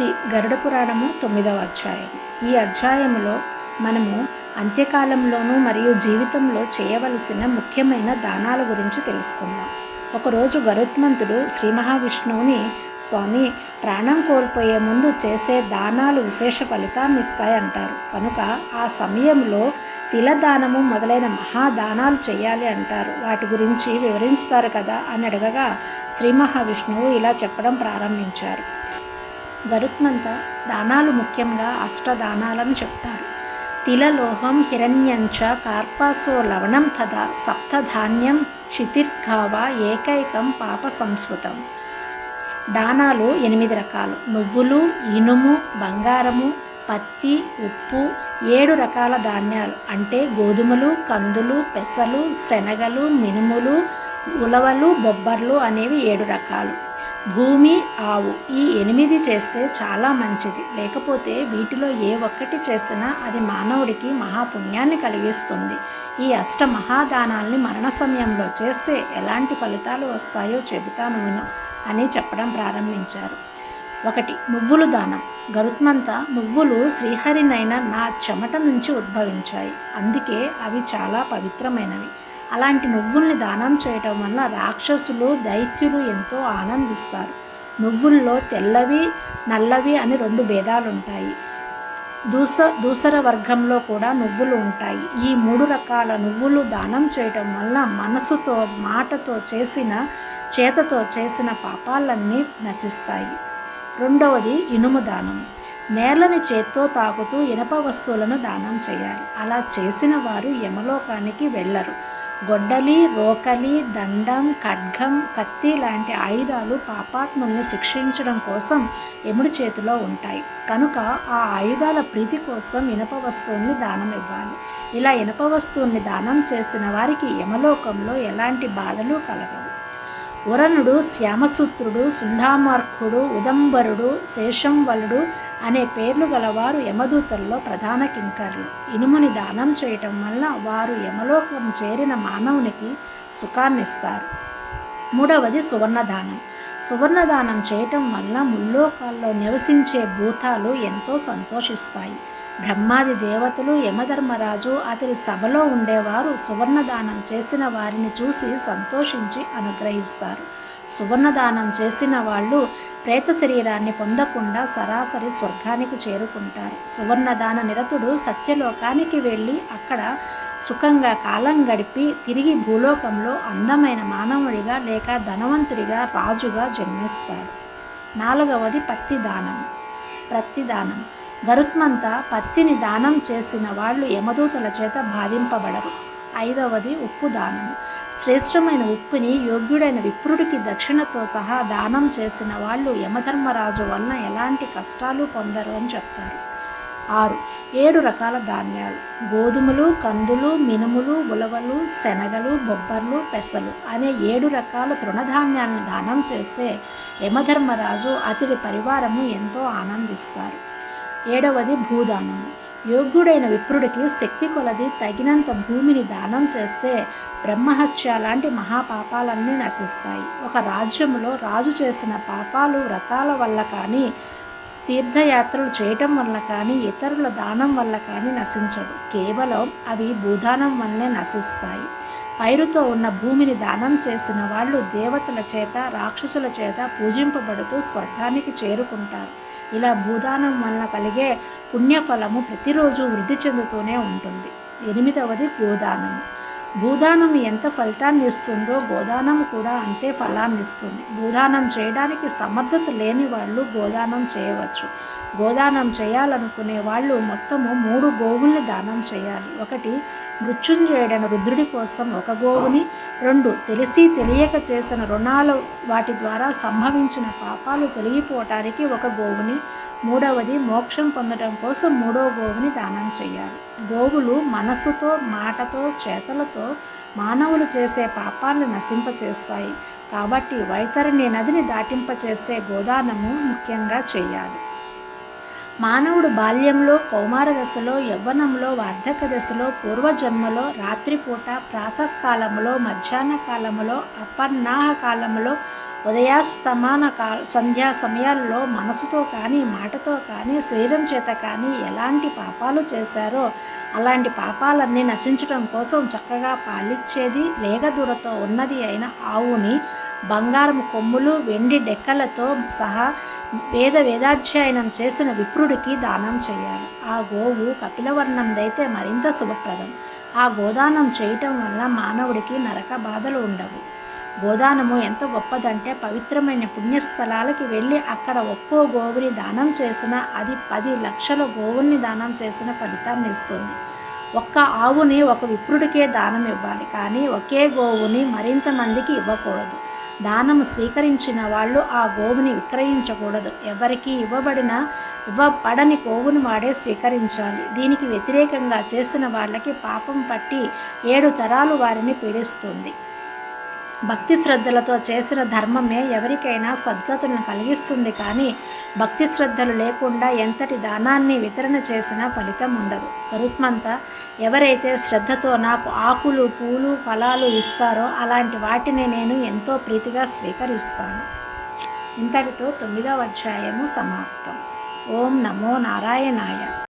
శ్రీ గరుడ పురాణము తొమ్మిదవ అధ్యాయం. ఈ అధ్యాయంలో మనము అంత్యకాలంలోనూ మరియు జీవితంలో చేయవలసిన ముఖ్యమైన దానాల గురించి తెలుసుకుందాం. ఒకరోజు గరుత్మంతుడు శ్రీ మహావిష్ణువుని స్వామి ప్రాణం కోల్పోయే ముందు చేసే దానాలు విశేష ఫలితాన్ని ఇస్తాయంటారు. కనుక ఆ సమయంలో తిలదానము మొదలైన మహాదానాలు చేయాలి అంటారు. వాటి గురించి వివరిస్తారు కదా? అని అడగగా శ్రీ మహావిష్ణువు ఇలా చెప్పడం ప్రారంభించారు. గరుత్మంత దానాలు ముఖ్యంగా అష్టదానాలను చెప్తారు. తిలలోహం హిరణ్యంచ కార్పాసో లవణం తదా సప్తధాన్యం క్షితిర్ఘావ ఏకైకం పాప సంస్కృతం దానాలు ఎనిమిది రకాలు. నువ్వులు ఇనుము బంగారము పత్తి ఉప్పు ఏడు రకాల ధాన్యాలు. అంటే గోధుమలు కందులు పెసలు శనగలు మినుములు ఉలవలు బొబ్బర్లు అనేవి ఏడు రకాలు. భూమి ఆవు ఈ ఎనిమిది చేస్తే చాలా మంచిది. లేకపోతే వీటిలో ఏ ఒక్కటి చేసినా అది మానవుడికి మహాపుణ్యాన్ని కలిగిస్తుంది. ఈ అష్ట మహాదానాల్ని మరణ సమయంలో చేస్తే ఎలాంటి ఫలితాలు వస్తాయో చెబుతాను విను అని చెప్పడం ప్రారంభించారు. ఒకటి నువ్వులు దానం. గరుత్మంత నువ్వులు శ్రీహరినైన నా చెమట నుంచి ఉద్భవించాయి. అందుకే అవి చాలా పవిత్రమైనవి. అలాంటి నువ్వుల్ని దానం చేయటం వల్ల రాక్షసులు దైత్యులు ఎంతో ఆనందిస్తారు. నువ్వుల్లో తెల్లవి నల్లవి అని రెండు భేదాలు ఉంటాయి దూస దూసర వర్గంలో కూడా నువ్వులు ఉంటాయి. ఈ మూడు రకాల నువ్వులు దానం చేయటం వల్ల మనసుతో మాటతో చేసిన చేతతో చేసిన పాపాలన్నీ నశిస్తాయి. రెండవది ఇనుము దానం. నేలని చేత్తో తాకుతూ ఇనప వస్తువులను దానం చేయాలి. అలా చేసిన వారు యమలోకానికి వెళ్ళరు. గొడ్డలి రోకలి దండం ఖడ్గం కత్తి లాంటి ఆయుధాలు పాపాత్ముల్ని శిక్షించడం కోసం యముడి చేతిలో ఉంటాయి. కనుక ఆ ఆయుధాల ప్రీతి కోసం ఇనప వస్తువుల్ని దానం ఇవ్వాలి. ఇలా ఇనప వస్తువుల్ని దానం చేసిన వారికి యమలోకంలో ఎలాంటి బాధలు కలగవు. వరణుడు శ్యామసూత్రుడు సుండామార్కుడు ఉదంబరుడు శేషంవలుడు అనే పేర్లు గలవారు యమదూతల్లో ప్రధాన కింకర్లు. ఇనుముని దానం చేయటం వల్ల వారు యమలోకం చేరిన మానవునికి సుఖాన్నిస్తారు. మూడవది సువర్ణదానం. సువర్ణదానం చేయటం వల్ల ముల్లోకాల్లో నివసించే భూతాలు ఎంతో సంతోషిస్తాయి. బ్రహ్మాది దేవతలు యమధర్మరాజు అతని సభలో ఉండేవారు. సువర్ణదానం చేసిన వారిని చూసి సంతోషించి అనుగ్రహిస్తారు. సువర్ణదానం చేసిన వాళ్ళు ప్రేత శరీరాన్ని పొందకుండా సరాసరి స్వర్గానికి చేరుకుంటారు. సువర్ణదాన నిరతుడు సత్యలోకానికి వెళ్ళి అక్కడ సుఖంగా కాలం గడిపి తిరిగి భూలోకంలో అందమైన మానవుడిగా లేక ధనవంతుడిగా రాజుగా జన్మిస్తాడు. నాలుగవది పత్తి దానం గరుత్మంత పత్తిని దానం చేసిన వాళ్ళు యమదూతల చేత బాధింపబడరు ఐదవది ఉప్పు దానం శ్రేష్టమైన ఉప్పుని యోగ్యుడైన విప్రుడికి దక్షిణతో సహా దానం చేసిన వాళ్ళు యమధర్మరాజు వలన ఎలాంటి కష్టాలు పొందరు అని చెప్తారు. ఆరు. ఏడు రకాల ధాన్యాలు. గోధుమలు కందులు మినుములు ఉలవలు శనగలు బొబ్బర్లు పెసలు అనే ఏడు రకాల తృణధాన్యాలను దానం చేస్తే యమధర్మరాజు అతడి పరివారము ఎంతో ఆనందిస్తారు. ఏడవది భూదానము యోగ్యుడైన విప్రుడికి శక్తి కొలది తగినంత భూమిని దానం చేస్తే బ్రహ్మహత్య లాంటి మహాపాపాలన్నీ నశిస్తాయి. ఒక రాజ్యంలో రాజు చేసిన పాపాలు వ్రతాల వల్ల కానీ తీర్థయాత్రలు చేయటం వల్ల కానీ ఇతరుల దానం వల్ల కానీ నశించవు కేవలం అవి భూదానం వల్లనే నశిస్తాయి. పైరుతో ఉన్న భూమిని దానం చేసిన వాళ్ళు దేవతల చేత రాక్షసుల చేత పూజింపబడుతూ స్వర్గానికి చేరుకుంటారు. ఇలా భూదానం వలన కలిగే పుణ్యఫలము ప్రతిరోజు వృద్ధి చెందుతూనే ఉంటుంది. ఎనిమిదవది గోదానం భూదానం ఎంత ఫలితాన్ని ఇస్తుందో గోదానం కూడా అంతే ఫలాన్ని ఇస్తుంది. భూదానం చేయడానికి సమర్థత లేని వాళ్ళు గోదానం చేయవచ్చు. గోదానం చేయాలనుకునే వాళ్ళు మొత్తము మూడు గోవుల్ని దానం చేయాలి. ఒకటి మృత్యుంజయుడైన రుద్రుడి కోసం ఒక గోవుని రెండు తెలిసి తెలియక చేసిన రుణాలు వాటి ద్వారా సంభవించిన పాపాలు తొలగిపోవటానికి ఒక గోవుని మూడవది మోక్షం పొందడం కోసం మూడో గోవుని దానం చేయాలి. గోవులు మనసుతో మాటతో చేతలతో మానవులు చేసే పాపాలను నశింపచేస్తాయి. కాబట్టి వైతరిణి నదిని దాటింపచేసే గోదానము ముఖ్యంగా చేయాలి. మానవుడు బాల్యంలో కౌమార దశలో యవ్వనంలో వార్ధక దశలో పూర్వజన్మలో రాత్రిపూట ప్రాతకాలములో మధ్యాహ్న కాలములో అపర్ణాహ కాలములో ఉదయాస్తమాన కా సంధ్యా సమయాల్లో మనసుతో కానీ మాటతో కానీ శరీరం చేత కానీ ఎలాంటి పాపాలు చేశారో అలాంటి పాపాలన్నీ నశించడం కోసం చక్కగా పాలిచ్చేది లేగదూడతో ఉన్నది అయిన ఆవుని బంగారం కొమ్ములు వెండి డెక్కలతో సహా వేద వేదాధ్యయనం చేసిన విప్రుడికి దానం చేయాలి. ఆ గోవు కపిలవర్ణందైతే మరింత శుభప్రదం. ఆ గోదానం చేయటం వల్ల మానవుడికి నరక బాధలు ఉండవు. గోదానము ఎంత గొప్పదంటే పవిత్రమైన పుణ్యస్థలాలకి వెళ్ళి అక్కడ ఒక్కో గోవుని దానం చేసినా అది పది లక్షల గోవుల్ని దానం చేసిన ఫలితాన్ని ఇస్తుంది. ఒక్క ఆవుని ఒక విప్రుడికే దానం ఇవ్వాలి. కానీ ఒకే గోవుని మరింత మందికి ఇవ్వకూడదు. దానం స్వీకరించిన వాళ్ళు ఆ గోవుని విక్రయించకూడదు. ఎవరికి ఇవ్వబడిన ఇవ్వబడని గోవును వాడే స్వీకరించాలి. దీనికి వ్యతిరేకంగా చేసిన వాళ్ళకి పాపం పట్టి ఏడు తరాలు వారిని పీడిస్తుంది. భక్తి శ్రద్ధలతో చేసిన ధర్మమే ఎవరికైనా సద్గతులను కలిగిస్తుంది కానీ భక్తి శ్రద్ధలు లేకుండా ఎంతటి దానాన్ని వితరణ చేసినా ఫలితం ఉండదు. గరుత్మంతా ఎవరైతే శ్రద్ధతో నాకు ఆకులు పూలు ఫలాలు ఇస్తారో అలాంటి వాటిని నేను ఎంతో ప్రీతిగా స్వీకరిస్తాను. ఇంతటితో తొమ్మిదవ అధ్యాయము సమాప్తం. ఓం నమో నారాయణాయ.